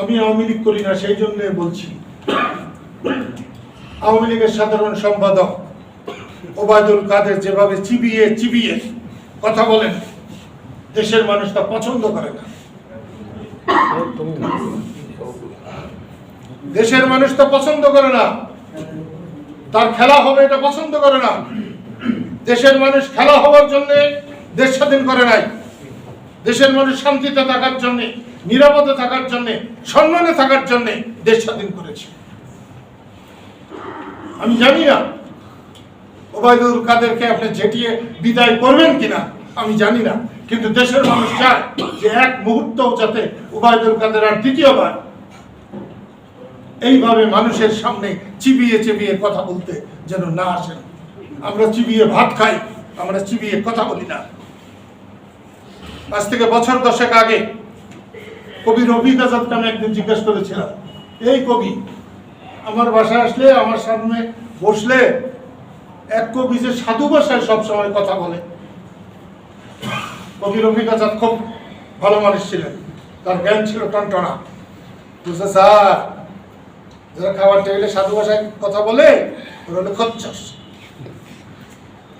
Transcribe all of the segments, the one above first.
আমি আওয়ামী লীগ করি না, সেই জন্য বলছি। আওয়ামী লীগের সাধারণ সম্পাদক ওবায়দুল কাদের যেভাবে চিবিয়ে চিবিয়ে কথা বলেন, দেশের মানুষ তা পছন্দ করে না। দেশের মানুষ তা পছন্দ করে না। তার খেলা হবে এটা পছন্দ করে না। দেশের মানুষ খেলা হওয়ার জন্য দেশ স্বাধীন করে নাই। দেশের মানুষ শান্তিতে থাকার জন্য নিরাপদে থাকার জন্য, সম্মানে থাকার জন্য দেশ স্বাধীন করেছে। আমি জানি না, ওবায়দুল কাদেরকে আপনি ঝেঁটিয়ে বিদায় করবেন কিনা, আমি জানি না। কিন্তু দেশের মানুষ চায় যে এক মুহূর্তও যাতে ওবায়দুল কাদের আর দ্বিতীয়বার এইভাবে মানুষের সামনে চিবিয়ে চিবিয়ে কথা বলতে যেন না আসেন। আমরা চিবিয়ে ভাত খাই, আমরা চিবিয়ে কথা বলি না। আজ থেকে বছর দশেক আগে কবি রবি আজাদকে আমি একদিন জিজ্ঞেস করেছিলাম, এই কবি, আমার বাসায় আসলে আমার সামনে বসলে এক কবি যে সাধু ভাষায় সবসময় কথা বলে? কবি রবি আজাদ খুব ভালো মানুষ ছিলেন, তার জ্ঞান ছিল টনটনা। বুঝতে স্যার, যারা খাবার টেবিলে সাধু ভাষায় কথা বলে, ওরা হলো খচ্চস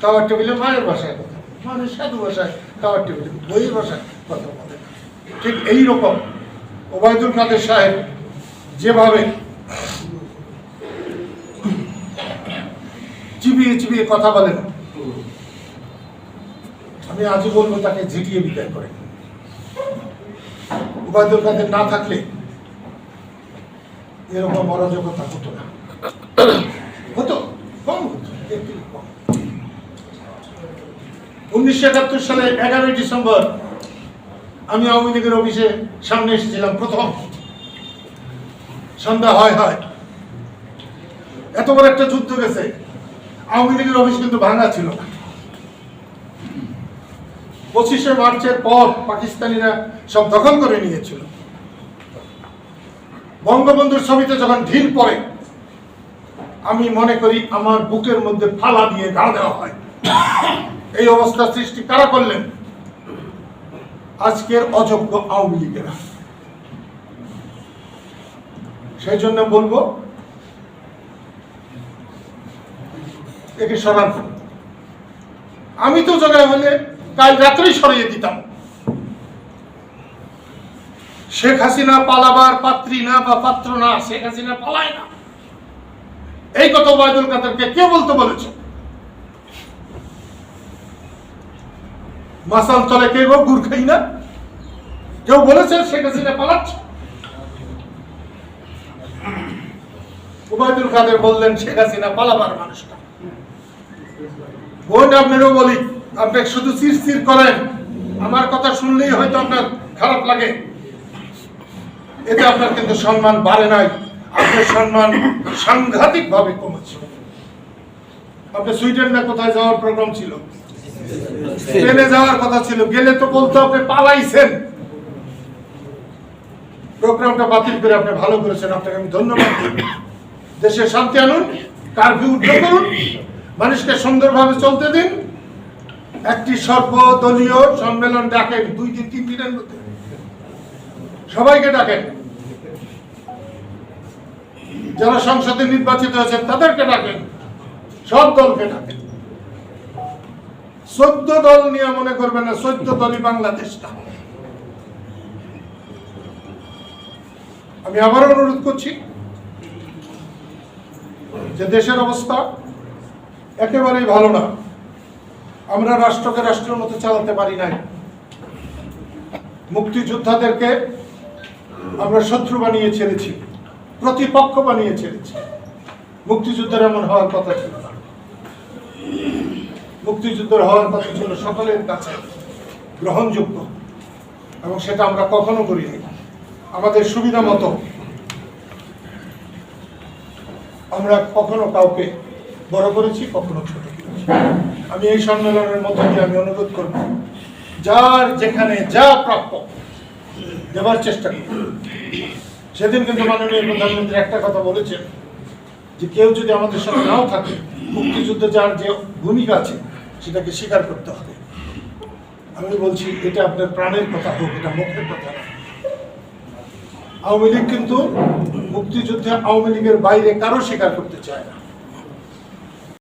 খাবার টেবিলে মায়ের ভাষায় কথা মানে সাধু ভাষায় খাবার টেবিলে বইয়ের ভাষায় কথা বলে। ঠিক এই রকম ওবায়দুল কাদের সাহেব যেভাবে চিবিয়ে চিবিয়ে কথা বলেন, আমি আজও বলব তাকে ঝিটিয়ে বিদায় করে ওবায়দুল কাদের না থাকলে এরকম অরাজকতা হতো না। হতো, কম হতো উনিশশো একাত্তর সালে এগারোই ডিসেম্বর আমি আওয়ামী লীগের অফিসে সামনে এসেছিলাম প্রথম। সন্ধ্যা হয় হয়। এত বড় একটা যুদ্ধ গেছে। আওয়ামী লীগের অফিস কিন্তু ভাঙা ছিল। পঁচিশে মার্চের পর পাকিস্তানিরা সব দখল করে নিয়েছিল। বঙ্গবন্ধুর ছবিতে যখন ঢিল পড়ে, আমি মনে করি আমার বুকের মধ্যে ফালা দিয়ে গা দেওয়া হয়। এই অবস্থা সৃষ্টি কারা করলেন? আজকের অযোগ্য আওয়ামী লীগেরা। সেই জন্য বলব, একে সরান। আমি তো জায়গায় হলে কাল রাত্রেই সরিয়ে দিতাম। শেখ হাসিনা পালাবার পাত্রী না বা পাত্র না, শেখ হাসিনা পালায় না। এই কথা ওবায়দুল কাদেরকে কে বলতে বলেছে? মাসাল তলে কে গো? গুড় খাই না? কেউ বলেছে, শেখ হাসিনা পালাচ্ছে? ওবায়দুল কাদের বললেন, শেখ হাসিনা পালাবার মানুষটা। আপনারও বলি, আপনি শুধু করেন। আমার কথা শুনলেই হয়তো আপনার খারাপ লাগে। এতে আপনার কিন্তু সম্মান বাড়ে নাই। আপনার সম্মান সাংঘাতিক ভাবে কমেছে। আপনি সুইডেন না কোথায় যাওয়ার প্রোগ্রাম ছিল? মানুষকে সুন্দরভাবে চলতে দিন। একটি সর্বদলীয় সম্মেলন ডাকেন দুই দিন তিন দিনের মধ্যে। সবাইকে ডাকেন। যারা সংসদে নির্বাচিত হয়েছেন, তাদেরকে ডাকেন। সব দলকে ডাকেন। চোদ্দ দল নিয়ে মনে করবেন না, চোদ্দ দলই বাংলাদেশটা। আমি আবারও অনুরোধ করছি যে দেশের অবস্থা একেবারেই ভালো না। আমরা রাষ্ট্রকে রাষ্ট্রের মতো চালাতে পারি নাই। মুক্তিযোদ্ধাদেরকে আমরা শত্রু বানিয়ে ছেড়েছি, প্রতিপক্ষ বানিয়ে ছেড়েছি। মুক্তিযুদ্ধের এমন হওয়ার কথা ছিল না। মুক্তিযুদ্ধের হওয়ার কথা ছিল সকলের কাছে গ্রহণযোগ্য। এবং সেটা আমরা কখনো করিনি আমাদের সুবিধা মতো আমরা কখনো কাউকে বড় করেছি, কখনো ছোট করেছি। আমি এই সম্মেলনের মধ্যে দিয়ে আমি অনুরোধ করব, যার যেখানে যা প্রাপ্য দেওয়ার চেষ্টা করি সেদিন কিন্তু মাননীয় প্রধানমন্ত্রী একটা কথা বলেছেন যে কেউ যদি আমাদের সঙ্গে নাও থাকে, মুক্তিযুদ্ধে যার যে ভূমিকা আছে সেটাকে স্বীকার করতে হবে। আমি বলছি, এটা আপনার প্রাণের কথা হোক, এটা মুখের কথা না। আওয়ামী লীগ কিন্তু মুক্তিযুদ্ধে আওয়ামী লীগের বাইরে কারও স্বীকার করতে চায় না।